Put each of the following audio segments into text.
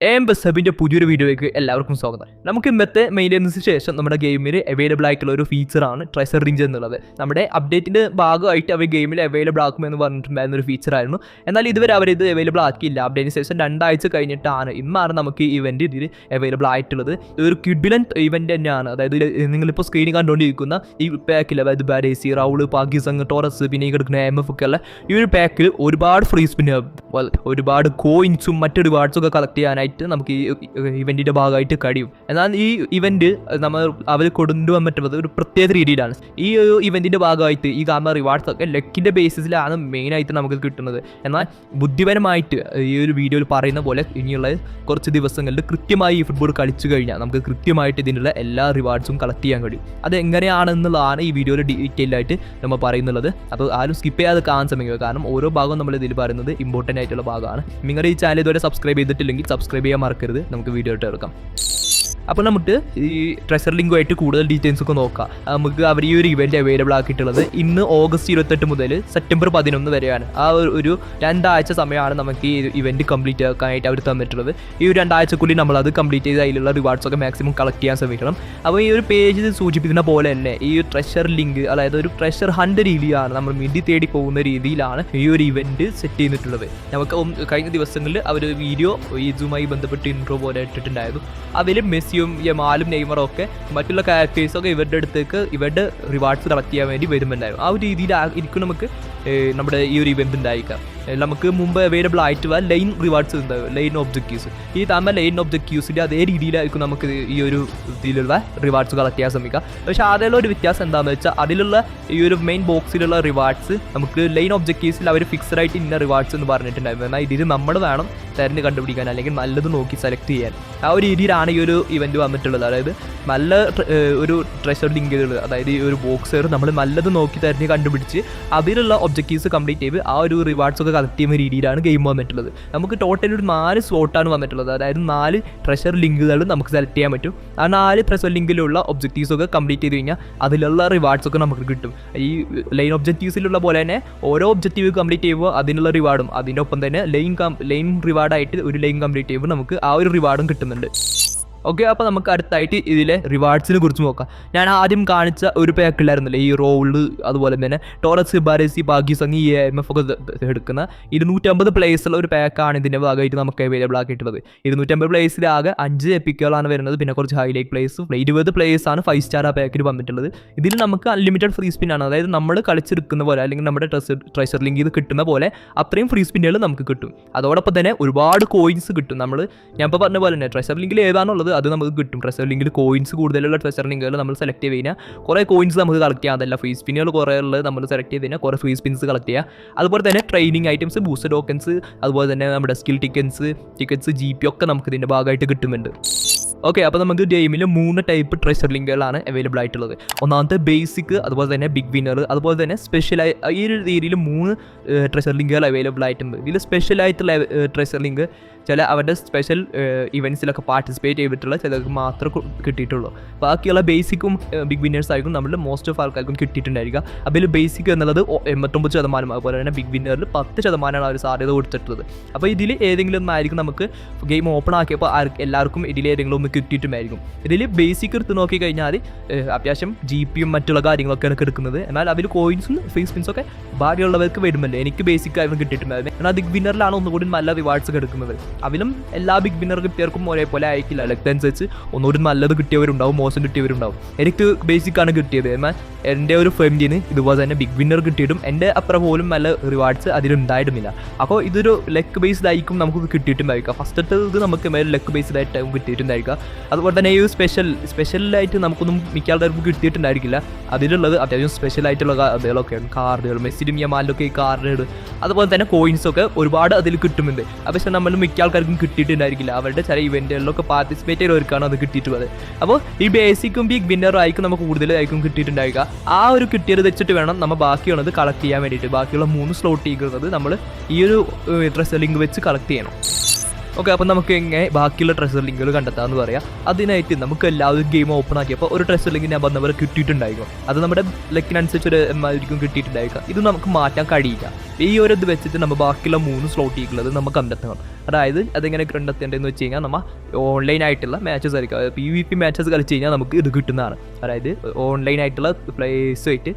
M ഹബിന്റെ പുതിയൊരു വീഡിയോയ്ക്ക് എല്ലാവർക്കും സ്വാഗതം. നമുക്ക് ഇന്നത്തെ മെയിന്റെനൻസിന് ശേഷം നമ്മുടെ ഗെയിമിൽ അവൈലബിൾ ആയിട്ടുള്ള ഒരു ഫീച്ചറാണ് ട്രഷർ റിഞ്ച് എന്നുള്ളത്. നമ്മുടെ അപ്ഡേറ്റിന്റെ ഭാഗമായിട്ട് അവർ ഗെയിമിൽ അവൈലബിൾ ആക്കുമെന്ന് പറഞ്ഞിട്ടുണ്ടായിരുന്ന ഒരു ഫീച്ചറായിരുന്നു എന്നാൽ ഇതുവരെ അവർ ഇത് അവൈലബിൾ ആക്കിയില്ല. അപ്ഡേറ്റിന് ശേഷം രണ്ടാഴ്ച കഴിഞ്ഞിട്ടാണ് ഇന്നാണ് നമുക്ക് ഈ ഇവന്റ് ഇതിൽ അവൈലബിൾ ആയിട്ടുള്ളത്. ഇതൊരു കിഡ്ബിലൻ ഇവന്റ് തന്നെയാണ്. അതായത് നിങ്ങളിപ്പോൾ സ്ക്രീനിൽ കണ്ടുകൊണ്ടിരിക്കുന്ന ഈ പാക്കിൽ അതായത് ബാരേസി റൗൾ പാകിസംഗ് ടോറസ് പിന്നെ കിടക്കുന്ന എം എഫ് ഒക്കെ ഉള്ള ഈ ഒരു പാക്കിൽ ഒരുപാട് ഫ്രീ സ്പിൻ ഒരുപാട് കോയിൻസും മറ്റൊരു റിവാർഡ്സും ഒക്കെ കളക്ട് ചെയ്യാനായിട്ട് നമുക്ക് ഈ ഇവന്റിന്റെ ഭാഗമായിട്ട് കഴിയും. എന്നാൽ ഈ ഇവന്റ് നമ്മൾ അവർ കൊണ്ടുവരാൻ പറ്റുന്നത് ഒരു പ്രത്യേക രീതിയിലാണ്. ഈ ഒരു ഇവന്റിന്റെ ഭാഗമായിട്ട് ഈ കാണുന്ന റിവാർഡ്സ് ഒക്കെ ലക്കിന്റെ ബേസിസിലാണ് മെയിനായിട്ട് നമുക്ക് കിട്ടുന്നത്. എന്നാൽ ബുദ്ധിപരമായിട്ട് ഈ ഒരു വീഡിയോയിൽ പറയുന്ന പോലെ ഇനിയുള്ള കുറച്ച് ദിവസങ്ങളിൽ കൃത്യമായി ഈ ഫുട്ബോൾ കളിച്ചു കഴിഞ്ഞാൽ നമുക്ക് കൃത്യമായിട്ട് ഇതിനുള്ള എല്ലാ റിവാർഡ്സും കളക്ട് ചെയ്യാൻ കഴിയും. അത് എങ്ങനെയാണെന്നുള്ളതാണ് ഈ വീഡിയോയിൽ ഡീറ്റെയിൽ ആയിട്ട് നമ്മൾ പറയുന്നുള്ളത്. അപ്പോൾ ആരും സ്കിപ്പ് ചെയ്യാതെ കാണാൻ ശ്രമിക്കുക. കാരണം ഓരോ ഭാഗവും നമ്മൾ ഇതിൽ പറയുന്നത് ഇമ്പോർട്ടന്റ് ആയിട്ടുള്ള ഭാഗമാണ്. നിങ്ങളുടെ ഈ ചാനൽ ഇതുവരെ സബ്സ്ക്രൈബ് ചെയ്തിട്ടില്ലെങ്കിൽ സബ്സ്ക്രൈബ് ചെയ്യാൻ മറക്കരുത്. നമുക്ക് വീഡിയോ ഇട്ട് എടുക്കാം അപ്പോൾ നമുക്ക് ഈ ട്രഷർ ലിങ്കുമായിട്ട് കൂടുതൽ ഡീറ്റെയിൽസ് ഒക്കെ നോക്കാം. നമുക്ക് അവർ ഈ ഒരു ഇവന്റ് അവൈലബിൾ ആക്കിയിട്ടുള്ളത് ഇന്ന് ഓഗസ്റ്റ് ഇരുപത്തെട്ട് മുതൽ സെപ്റ്റംബർ പതിനൊന്ന് വരെയാണ്. ആ ഒരു- രണ്ടാഴ്ച സമയമാണ് നമുക്ക് ഈ ഇവന്റ് കംപ്ലീറ്റ് ആക്കാനായിട്ട് അവർ തന്നിട്ടുള്ളത്. ഈ ഒരു രണ്ടാഴ്ചക്കുള്ളിൽ നമ്മളത് കംപ്ലീറ്റ് ചെയ്ത് അതിലുള്ള റിവാർഡ്സ് ഒക്കെ മാക്സിമം കളക്ട് ചെയ്യാൻ ശ്രമിക്കണം. അപ്പോൾ ഈ ഒരു പേജ് സൂചിപ്പിക്കുന്ന പോലെ തന്നെ ഈ ട്രഷർ ലിങ്ക് അതായത് ഒരു ട്രഷർ ഹണ്ട് രീതിയിലാണ് നമ്മൾ മിണ്ടി തേടി പോകുന്ന രീതിയിലാണ് ഈ ഒരു ഇവന്റ് സെറ്റ് ചെയ്തിട്ടുള്ളത്. നമുക്ക് കഴിഞ്ഞ ദിവസങ്ങളിൽ അവർ വീഡിയോ ഈ ഇതുമായി ബന്ധപ്പെട്ട് ഇൻട്രോ പോലെ ഇട്ടിട്ടുണ്ടായിരുന്നു. അതിൽ മെസ്സിയും യമാലും നെയ്മറും ഒക്കെ മറ്റുള്ള ക്യാരക്ടേഴ്സൊക്കെ ഇവരുടെ അടുത്തേക്ക് ഇവരുടെ റിവാർഡ്സ് കളക്ട് ചെയ്യാൻ വേണ്ടി വരുന്നുണ്ടായിരുന്നു. ആ ഒരു രീതിയിൽ ഇരിക്കും നമുക്ക് നമ്മുടെ ഈ ഒരു ഇവന്റ് ഉണ്ടായിരിക്കാം നമുക്ക് മുമ്പ് അവൈലബിൾ ആയിട്ടുള്ള ലൈൻ റിവാർഡ്സ് ഉണ്ടാവും ലൈൻ ഒബ്ജക്റ്റീവ്സ് ഈ താമ ലൈൻ ഒബ്ജക്റ്റീവ്സിന്റെ അതേ രീതിയിലായിരിക്കും നമുക്ക് ഈ ഒരു ഇതിലുള്ള റിവാർഡ്സ് കളക്ട് ചെയ്യാൻ ശ്രമിക്കുക പക്ഷേ അതിലുള്ള ഒരു വ്യത്യാസം എന്താണെന്ന് വെച്ചാൽ അതിലുള്ള ഈ ഒരു മെയിൻ ബോക്സിലുള്ള റിവാർഡ്സ് നമുക്ക് ലൈൻ ഒബ്ജക്റ്റീവ്സിൽ അവർ ഫിക്സഡ് ആയിട്ട് ഇന്ന റിവാർഡ്സ് എന്ന് പറഞ്ഞിട്ടുണ്ടായിരുന്നു. എന്നാൽ ഇതിൽ നമ്മൾ വേണം തിരഞ്ഞ് കണ്ടുപിടിക്കാൻ അല്ലെങ്കിൽ നല്ലത് നോക്കി സെലക്ട് ചെയ്യാൻ. ആ ഒരു രീതിയിലാണ് ഈ ഒരു ഇവന്റ് വന്നിട്ടുള്ളത്. അതായത് നല്ല ഒരു ട്രഷർ ലിങ്കുകൾ അതായത് ഈ ഒരു ബോക്സർ നമ്മൾ നല്ലത് നോക്കി തിരഞ്ഞ് കണ്ടുപിടിച്ച് അതിലുള്ള ഒബ്ജക്റ്റീവ്സ് കംപ്ലീറ്റ് ചെയ്ത് ആ ഒരു റിവാർഡ്സ് ഒക്കെ കളക്ട് ചെയ്യുന്ന രീതിയിലാണ് ഗെയിം വന്നിട്ടുള്ളത്. നമുക്ക് ടോട്ടൽ ഒരു നാല് സ്ലോട്ടാണ് വന്നിട്ടുള്ളത്. അതായത് നാല് ട്രഷർ ലിങ്കുകൾ നമുക്ക് സെലക്ട് ചെയ്യാൻ പറ്റും. ആ നാല് ട്രഷർ ലിങ്കിലുള്ള ഒബ്ജക്റ്റീവ്സ് ഒക്കെ കംപ്ലീറ്റ് ചെയ്ത് കഴിഞ്ഞാൽ അതിലുള്ള റിവാർഡ്സ് ഒക്കെ നമുക്ക് കിട്ടും. ഈ ലൈൻ ഒബ്ജക്റ്റീവ്സിലുള്ള പോലെ തന്നെ ഓരോ ഒബ്ജക്റ്റീവ് കംപ്ലീറ്റ് ചെയ്യുമ്പോൾ അതിനുള്ള റിവാർഡും അതിന്റെ ഒപ്പം തന്നെ ലൈൻ ലൈൻ റിവാർഡായിട്ട് ഒരു ലൈൻ കംപ്ലീറ്റ് ചെയ്യുമ്പോൾ നമുക്ക് ആ ഒരു റിവാർഡും കിട്ടുന്നുണ്ട്. ഓക്കെ അപ്പോൾ നമുക്ക് അടുത്തായിട്ട് ഇതിലെ റിവാർഡ്സിനെ കുറിച്ച് നോക്കാം. ഞാൻ ആദ്യം കാണിച്ച ഒരു പാക്കില്ലായിരുന്നില്ലേ ഈ റോൾ അതുപോലെ തന്നെ ടോറസ് ബാരസി പാകിസങ് ഈ എം എഫ് ഒക്കെ എടുക്കുന്ന ഇരുന്നൂറ്റമ്പത് പ്ലേസുള്ള ഒരു പാക്കാണ് ഇതിന്റെ ഭാഗമായിട്ട് നമുക്ക് അവൈലബിൾ ആക്കിയിട്ടുള്ളത്. ഇരുന്നൂറ്റമ്പത് പ്ലേസിലാകെ അഞ്ച് എപ്പിക്കുകളാണ് വരുന്നത് പിന്നെ കുറച്ച് ഹൈലൈറ്റ് പ്ലേസും ഇരുപത് ആണ് ഫൈവ് സ്റ്റാർ ആ പാക്കിൽ വന്നിട്ടുള്ളത്. ഇതിൽ നമുക്ക് അൺലിമിറ്റഡ് ഫ്രീ സ്പിൻ ആണ് അതായത് നമ്മൾ കളിച്ചെടുക്കുന്ന പോലെ അല്ലെങ്കിൽ നമ്മുടെ ട്രഷർ ട്രഷർ ലിങ്ക് ഇത് കിട്ടുന്ന പോലെ അത്രയും ഫ്രീ സ്പിന്നുകൾ നമുക്ക് കിട്ടും. അതോടൊപ്പം തന്നെ ഒരുപാട് കോയിൻസ് കിട്ടും നമ്മൾ ഞാൻ ഇപ്പോൾ പറഞ്ഞ പോലെ തന്നെ ട്രഷർ ലിങ്കിൽ ഏതാണുള്ളത് അത് നമുക്ക് കിട്ടും. ട്രഷർ ലിങ്കിൽ കോയിൻസ് കൂടുതലുള്ള ട്രഷർ ലിങ്കുകൾ നമ്മൾ സെലക്ട് ചെയ്ത് കഴിഞ്ഞാൽ കുറേ കോയിൻസ് നമുക്ക് കളക്ട് ചെയ്യാം. അതല്ല ഫ്രീ സ്പിന്നുകൾ കുറേ ഉള്ളത് നമ്മൾ സെലക്ട് ചെയ്ത് കഴിഞ്ഞാൽ കുറേ ഫ്രീ സ്പിൻസ് കളക്ട് ചെയ്യുക അതുപോലെ തന്നെ ട്രെയിനിങ് ഐറ്റംസ് ബൂസ്റ്റർ ടോക്കൻസ് അതുപോലെ തന്നെ നമ്മുടെ skill tickets tickets G P ഒക്കെ നമുക്ക് ഇതിന്റെ ഭാഗമായിട്ട് കിട്ടുന്നുണ്ട്. ഓക്കെ അപ്പോൾ നമുക്ക് ഗെയിമിൽ മൂന്ന് ടൈപ്പ് ട്രഷർ ലിങ്കുകളാണ് അവൈലബിൾ ആയിട്ടുള്ളത്. ഒന്നാമത്തെ ബേസിക് അതുപോലെ തന്നെ ബിഗ് വിന്നർ അതുപോലെ തന്നെ സ്പെഷ്യലായി ഈ ഒരു രീതിയിൽ മൂന്ന് ട്രഷർ ലിങ്കുകൾ അവൈലബിൾ ആയിട്ടുണ്ട്. ഇതിൽ സ്പെഷ്യൽ ആയിട്ടുള്ള ട്രഷർ ലിങ്ക് ചില അവരുടെ സ്പെഷ്യൽ ഇവന്റ്സിലൊക്കെ പാർട്ടിസിപ്പേറ്റ് ചെയ്തിട്ടുള്ള ചിലർക്ക് മാത്രമേ കിട്ടിയിട്ടുള്ളൂ. ബാക്കിയുള്ള ബേസിക്കും ബിഗ് വിന്നേഴ്സ് ആയിരിക്കും നമ്മൾ മോസ്റ്റ് ഓഫ് ആൾക്കാർക്കും കിട്ടിയിട്ടുണ്ടായിരിക്കുക. അതിൽ ബേസിക് എന്നുള്ളത് എൺപത്തൊമ്പത് ശതമാനം അതുപോലെ തന്നെ ബിഗ് വിന്നറിൽ പത്ത് ശതമാനമാണ് അവർ സാധ്യത കൊടുത്തിട്ടുള്ളത്. അപ്പോൾ ഇതിൽ ഏതെങ്കിലും ഒന്നായിരിക്കും നമുക്ക് ഗെയിം ഓപ്പൺ ആക്കിയപ്പോൾ എല്ലാവർക്കും ഇതിൽ ഏതെങ്കിലും ഒന്ന് കിട്ടിയിട്ടുണ്ടായിരിക്കും. ഇതിൽ ബേസിക് എടുത്ത് നോക്കി കഴിഞ്ഞാൽ ഏഹ്, അത്യാവശ്യം ജി പിയും മറ്റുള്ള കാര്യങ്ങളൊക്കെയാണ് കിടക്കുന്നത്. എന്നാൽ അതിൽ കോയിൻസും ഫേസ് ഒക്കെ ബാക്കിയുള്ളവർക്ക് വരുമല്ലോ എനിക്ക് ബേസിക് ആയിരുന്നു കിട്ടിയിട്ടുണ്ടായിരുന്നു എന്നാൽ ബിഗ് വിന്നറിലാണ് ഒന്നുകൂടി നല്ല റിവാർഡ്സ് കിടക്കുന്നത് അതിലും എല്ലാ ബിഗ് വിന്നർ കിട്ടിയവർക്കും ഒരേപോലെ ആയിരിക്കില്ല. ലക്ക് അനുസരിച്ച് ഒന്നുകൂടി നല്ലത് കിട്ടിയവരുണ്ടാവും മോശം കിട്ടിയവരുണ്ടാവും. എനിക്ക് ബേസിക് ആണ് കിട്ടിയത്. എന്നാൽ എന്റെ ഒരു ഫ്രണ്ടിന് ഇതുപോലെ തന്നെ ബിഗ് വിന്നർ കിട്ടിയിട്ടും എന്റെ അത്ര പോലും നല്ല റിവാർഡ്സ് അതിലുണ്ടായിരുന്നില്ല. അപ്പോൾ ഇതൊരു ലക്ക് ബേസ്ഡ് ആയിരിക്കും നമുക്ക് കിട്ടിയിട്ടുണ്ടായിരിക്കുക. ഫസ്റ്റത്തെ ഇത് നമുക്ക് മേലെ ലക്ക് ബേസ്ഡ് ആയിട്ട് കിട്ടിയിട്ടുണ്ടായിരിക്കുക. അതുപോലെ തന്നെ ഈ സ്പെഷ്യൽ സ്പെഷ്യലായിട്ട് നമുക്കൊന്നും മിക്ക ആൾക്കാർക്കും കിട്ടിയിട്ടുണ്ടായിരിക്കില്ല. അതിലുള്ളത് അത്യാവശ്യം സ്പെഷ്യൽ ആയിട്ടുള്ള അതുകളൊക്കെയാണ് കാർഡുകൾ മെസ്സിലും യമാലിലൊക്കെ ഈ കാർഡുകൾ അതുപോലെ തന്നെ കോയിൻസൊക്കെ ഒരുപാട് അതിൽ കിട്ടുന്നുണ്ട്. പക്ഷേ നമ്മൾ മിക്ക ആൾക്കാർക്കും കിട്ടിയിട്ടുണ്ടായിരിക്കില്ല. അവരുടെ ചില ഇവന്റുകളിലൊക്കെ പാർട്ടിസിപ്പേറ്റ് ചെയ്തവർക്കാണ് അത് കിട്ടിയിട്ടുള്ളത്. അപ്പോൾ ഈ ബേസിക്കും ബിഗ് വിന്നറും ആയിരിക്കും നമുക്ക് കൂടുതലായിരിക്കും കിട്ടിയിട്ടുണ്ടായിരിക്കുക ആ ഒരു കിട്ടിയത് വെച്ചിട്ട് വേണം നമ്മൾ ബാക്കിയുള്ളത് കളക്ട് ചെയ്യാൻ വേണ്ടിയിട്ട്. ബാക്കിയുള്ള മൂന്ന് സ്ലോട്ട് ചെയ്യുന്നത് നമ്മൾ ഈ ഒരു ഡ്രസ് ലിങ്ക് വെച്ച് കളക്ട് ചെയ്യണം. ഓക്കെ അപ്പോൾ നമുക്ക് എങ്ങനെ ബാക്കിയുള്ള ട്രഷർ ലിങ്കുകൾ കണ്ടെത്താമെന്ന് പറയാം. അതിനായിട്ട് നമുക്ക് എല്ലാവരും ഗെയിം ഓപ്പൺ ആക്കിയപ്പോൾ ഒരു ട്രഷർ ലിങ്ക് ഞാൻ പറഞ്ഞ പോലെ കിട്ടിയിട്ടുണ്ടായിരിക്കും അത് നമ്മുടെ ലക്കിനനുസരിച്ച് ഒരു ആയിരിക്കും കിട്ടിയിട്ടുണ്ടായിരിക്കും ഇത് നമുക്ക് മാറ്റാൻ കഴിയില്ല. ഈ ഒരു ഇത് വെച്ചിട്ട് നമ്മൾ ബാക്കിയുള്ള മൂന്ന് സ്ലോട്ടിക്കുള്ളത് നമുക്ക് കണ്ടെത്തണം. അതായത് അതെങ്ങനെ കണ്ടെത്തേണ്ടതെന്ന് വെച്ച് കഴിഞ്ഞാൽ നമ്മൾ ഓൺലൈൻ ആയിട്ടുള്ള മാച്ചസ് കളിക്കുക പി വി പി മാച്ചസ് കളിച്ച് കഴിഞ്ഞാൽ നമുക്ക് ഇത് കിട്ടുന്നതാണ്. അതായത് ഓൺലൈൻ ആയിട്ടുള്ള പ്ലേസ് ആയിട്ട്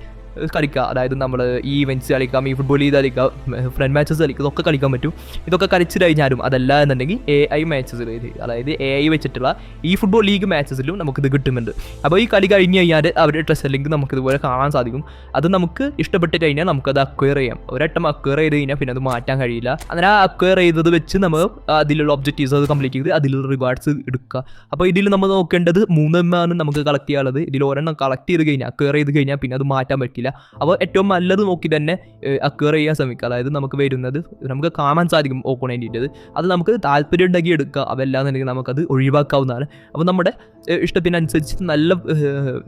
കളിക്കുക. അതായത് നമ്മൾ ഈ ഇവന്റ്സ് കളിക്കാം ഈ ഫുട്ബോൾ ഇത് കളിക്കാം ഫ്രണ്ട് മാച്ചസ് കളിക്കുക ഇതൊക്കെ കളിക്കാൻ പറ്റും. ഇതൊക്കെ കളിച്ചു കഴിഞ്ഞാലും അതല്ല എന്നുണ്ടെങ്കിൽ എ ഐ മാച്ചസ് അതായത് എ ഐ വെച്ചിട്ടുള്ള ഈ ഫുട്ബോൾ ലീഗ് മാച്ചസിലും നമുക്കിത് കിട്ടുന്നുണ്ട്. അപ്പോൾ ഈ കളി കഴിഞ്ഞ് കഴിഞ്ഞാൽ അവരുടെ ട്രസ് നമുക്ക് ഇതുപോലെ കാണാൻ സാധിക്കും. അത് നമുക്ക് ഇഷ്ടപ്പെട്ട് കഴിഞ്ഞാൽ നമുക്കത് അക്വയർ ചെയ്യാം. ഒരട്ടം അക്വയർ ചെയ്ത് കഴിഞ്ഞാൽ പിന്നെ അത് മാറ്റാൻ കഴിയില്ല. അങ്ങനെ ആ അക്വയർ ചെയ്തത് വെച്ച് നമ്മൾ അതിലുള്ള ഒബ്ജക്റ്റീവ്സ് അത് കംപ്ലീറ്റ് ചെയ്ത് അതിലുള്ള റിവാർഡ്സ് എടുക്കുക. അപ്പോൾ ഇതിൽ നമ്മൾ നോക്കേണ്ടത് മൂന്നെണ്ണമാണ് നമുക്ക് കളക്ട് ചെയ്യാനുള്ളത്. ഇതിൽ ഒരെണ്ണം കളക്ട് ചെയ്ത് കഴിഞ്ഞാൽ അക്വയർ ചെയ്ത് കഴിഞ്ഞാൽ പിന്നെ അത് മാറ്റാൻ പറ്റില്ല. അപ്പോൾ ഏറ്റവും നല്ലത് നോക്കി തന്നെ അക്വയർ ചെയ്യാൻ ശ്രമിക്കുക. അതായത് നമുക്ക് വരുന്നത് നമുക്ക് കാണാൻ സാധിക്കും ഓപ്പോണന്റിന്റെത് അത് നമുക്ക് താല്പര്യം ഉണ്ടെങ്കിൽ എടുക്കുക. അവല്ലാന്നുണ്ടെങ്കിൽ നമുക്കത് ഒഴിവാക്കാവുന്നതാണ്. അപ്പോൾ നമ്മുടെ ഇഷ്ടത്തിനനുസരിച്ച് നല്ല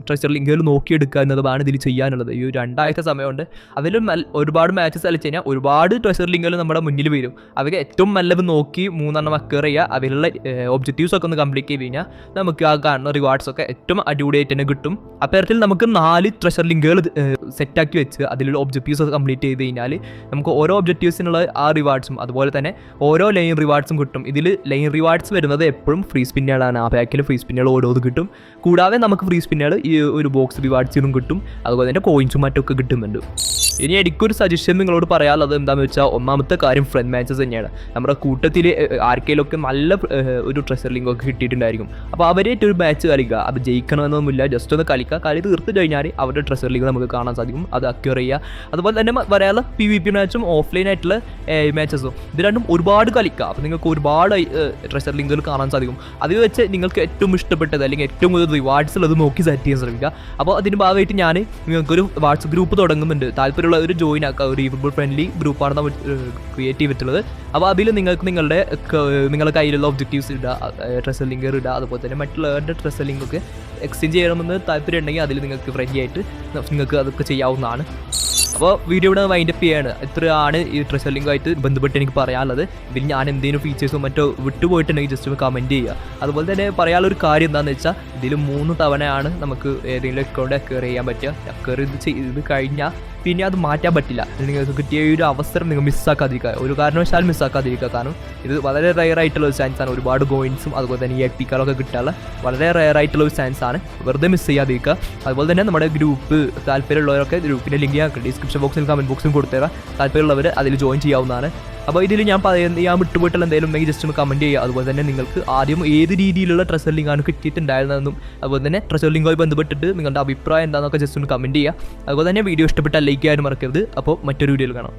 ട്രഷർ ലിങ്കുകൾ നോക്കിയെടുക്കുക എന്നതാണ് ഇതിൽ ചെയ്യാനുള്ളത്. ഈ രണ്ടാഴ്ച സമയമുണ്ട്. അതിൽ ഒരുപാട് മാച്ചസ് കളിച്ച് കഴിഞ്ഞാൽ ഒരുപാട് ട്രഷർ ലിങ്കുകൾ നമ്മുടെ മുന്നിൽ വരും. അവയ്ക്ക് ഏറ്റവും നല്ലത് നോക്കി മൂന്നെണ്ണം അക്വയർ ചെയ്യുക. അതിലുള്ള ഒബ്ജക്റ്റീവ്സ് ഒക്കെ ഒന്ന് കംപ്ലീറ്റ് ചെയ്ത് കഴിഞ്ഞാൽ നമുക്ക് ആ കാണുന്ന റിവാർഡ്സ് ഒക്കെ ഏറ്റവും അടിപൊളിയായിട്ട് തന്നെ കിട്ടും. അത്തരത്തിൽ നമുക്ക് നാല് ട്രഷർ ലിങ്കുകൾ സെറ്റാക്കി വെച്ച് അതിലുള്ള ഒബ്ജക്റ്റീവ്സ് കംപ്ലീറ്റ് ചെയ്ത് കഴിഞ്ഞാൽ നമുക്ക് ഓരോ ഒബ്ജക്റ്റീവ്സിനുള്ള ആ റിവാർഡ്സും അതുപോലെ തന്നെ ഓരോ ലൈൻ റിവാർഡ്സും കിട്ടും. ഇതിൽ ലൈൻ റിവാർഡ്സ് വരുന്നത് എപ്പോഴും ഫ്രീ സ്പിന്നുകളാണ് ആ പാക്കിൽ ഫ്രീ സ്പിന്നുകൾ ഓരോന്ന് കിട്ടും. കൂടാതെ നമുക്ക് ഫ്രീ സ്പിന്നുകൾ ഈ ഒരു ബോക്സ് റിവാർഡ്സിനും കിട്ടും. അതുപോലെ തന്നെ കോയിൻസും മറ്റൊക്കെ കിട്ടുന്നുണ്ട്. ഇനി എനിക്കൊരു സജഷൻ നിങ്ങളോട് പറയാനുള്ളത് എന്താണെന്ന് വെച്ചാൽ ഒന്നാമത്തെ കാര്യം ഫ്രണ്ട് മാച്ചസ് തന്നെയാണ്. നമ്മുടെ കൂട്ടത്തിൽ ആർക്കെങ്കിലൊക്കെ നല്ല ഒരു ട്രഷർ ലിങ്ക് ഒക്കെ കിട്ടിയിട്ടുണ്ടായിരിക്കും. അപ്പോൾ അവരായിട്ട് ഒരു മാച്ച് കളിക്കുക. അത് ജയിക്കണമെന്നൊന്നുമില്ല. ജസ്റ്റ് ഒന്ന് കളിക്കുക. കളി തീർത്ത് കഴിഞ്ഞാൽ അവരുടെ ട്രഷർ ലിങ്ക് നമുക്ക് കാണാൻ സാധിക്കും അത് അക്യൂർ ചെയ്യുക. അതുപോലെ തന്നെ പറയാനുള്ള പി വി പി മാച്ചും ഓഫ്ലൈൻ ആയിട്ടുള്ള മാച്ചസും ഇത് രണ്ടും ഒരുപാട് കളിക്കുക അപ്പോൾ നിങ്ങൾക്ക് ഒരുപാട് ട്രഷർ ലിങ്കുകൾ കാണാൻ സാധിക്കും. അതിൽ വെച്ച് നിങ്ങൾക്ക് ഏറ്റവും ഇഷ്ടപ്പെട്ടത് അല്ലെങ്കിൽ ഏറ്റവും കൂടുതൽ റിവാർഡ്സ് ഉള്ളത് നോക്കി സെറ്റ് ചെയ്യാൻ ശ്രമിക്കുക. അപ്പോൾ അതിന് ഭാഗമായിട്ട് ഞാൻ നിങ്ങൾക്കൊരു വാട്സപ്പ് ഗ്രൂപ്പ് തുടങ്ങുന്നുണ്ട്. താല്പര്യമുള്ള ഒരു ജോയിൻ ആക്കുക. ഒരു ഫുട്ബോൾ ഫ്രണ്ട്ലി ഗ്രൂപ്പാണ് നമ്മൾ ക്രിയേറ്റ് ചെയ്തിട്ടുള്ളത്. അപ്പോൾ അതിൽ നിങ്ങൾക്ക് നിങ്ങളുടെ നിങ്ങളുടെ കയ്യിലുള്ള ഒബ്ജക്റ്റീവ്സ് ഇടുക ട്രഷർ ലിങ്കർ ഇടുക. അതുപോലെ തന്നെ മറ്റുള്ളവരുടെ ട്രഷർ ലിങ്കൊക്കെ എക്സ്ചേഞ്ച് ചെയ്യണമെന്ന് താല്പര്യം ഉണ്ടെങ്കിൽ അതിൽ നിങ്ങൾക്ക് ഫ്രണ്ട്ലി ആയിട്ട് നിങ്ങൾക്ക് അതൊക്കെ ചെയ്യാവുന്നതാണ്. അപ്പോൾ വീഡിയോ ഇവിടെ വൈൻഡപ്പ് ചെയ്യാണ്. ഇത്രയാണ് ഈ ട്രഷർ ആയിട്ട് ബന്ധപ്പെട്ട് എനിക്ക് പറയാനുള്ളത്. ഇതിൽ ഞാൻ എന്തെങ്കിലും ഫീച്ചേഴ്സോ മറ്റോ വിട്ടുപോയിട്ടുണ്ടെങ്കിൽ ജസ്റ്റ് ഒന്ന് കമന്റ് ചെയ്യുക. അതുപോലെ തന്നെ പറയാനുള്ള ഒരു കാര്യം എന്താണെന്ന് വെച്ചാൽ ഇതിൽ മൂന്ന് തവണയാണ് നമുക്ക് ഏതെങ്കിലും അക്കൗണ്ട് അക്വയർ ചെയ്യാൻ പറ്റുക. അക്വയർ ഇത് ചെയ്ത് കഴിഞ്ഞാൽ പിന്നെ അത് മാറ്റാൻ പറ്റില്ല. നിങ്ങൾക്ക് കിട്ടിയ ഈ ഒരു അവസരം നിങ്ങൾ മിസ്സാക്കാതിരിക്കുക. ഒരു കാരണവശാലും മിസ്സാക്കാതിരിക്കുക. കാരണം ഇത് വളരെ റയർ ആയിട്ടുള്ള ഒരു ചാൻസാണ് ഒരുപാട് കോയിൻസും അതുപോലെ തന്നെ ഈ എട്ടിക്കാളൊക്കെ കിട്ടാനുള്ള വളരെ റയർ ആയിട്ടുള്ള ഒരു ചാൻസാണ് വെറുതെ മിസ് ചെയ്യാതിരിക്കുക. അതുപോലെ തന്നെ നമ്മുടെ ഗ്രൂപ്പ് താല്പര്യമുള്ളവരൊക്കെ ഗ്രൂപ്പിന്റെ ലിങ്ക് ഞാൻ ഡിസ്ക്രിപ്ഷൻ ബോക്സിൽ കമന്റ് ബോക്സിൽ കൊടുത്തേക്കാം. താല്പര്യമുള്ളവർ അതിൽ ജോയിൻ ചെയ്യാവുന്നതാണ്. അപ്പോൾ ഇതിൽ ഞാൻ പറയുന്ന ഞാൻ വിട്ടുപോയിട്ടുള്ള എന്തെങ്കിലും ഉണ്ടെങ്കിൽ ജസ്റ്റ് ഒന്ന് കമന്റ് ചെയ്യുക. അതുപോലെ തന്നെ നിങ്ങൾക്ക് ആദ്യം ഏത് രീതിയിലുള്ള ട്രഷർ ലിങ്കാണ് കിട്ടിയിട്ടുണ്ടായിരുന്നതെന്നും അതുപോലെ തന്നെ ട്രഷർ ലിങ്കുമായി ബന്ധപ്പെട്ടിട്ട് നിങ്ങളുടെ അഭിപ്രായം എന്താണെന്നൊക്കെ ജസ്റ്റ് ഒന്ന് കമന്റ് ചെയ്യുക. അതുപോലെ തന്നെ വീഡിയോ ഇഷ്ടപ്പെട്ടാൽ ലൈക്ക് ചെയ്യാനും മറക്കരുത്. അപ്പോൾ മറ്റൊരു വീഡിയോയിൽ കാണാം.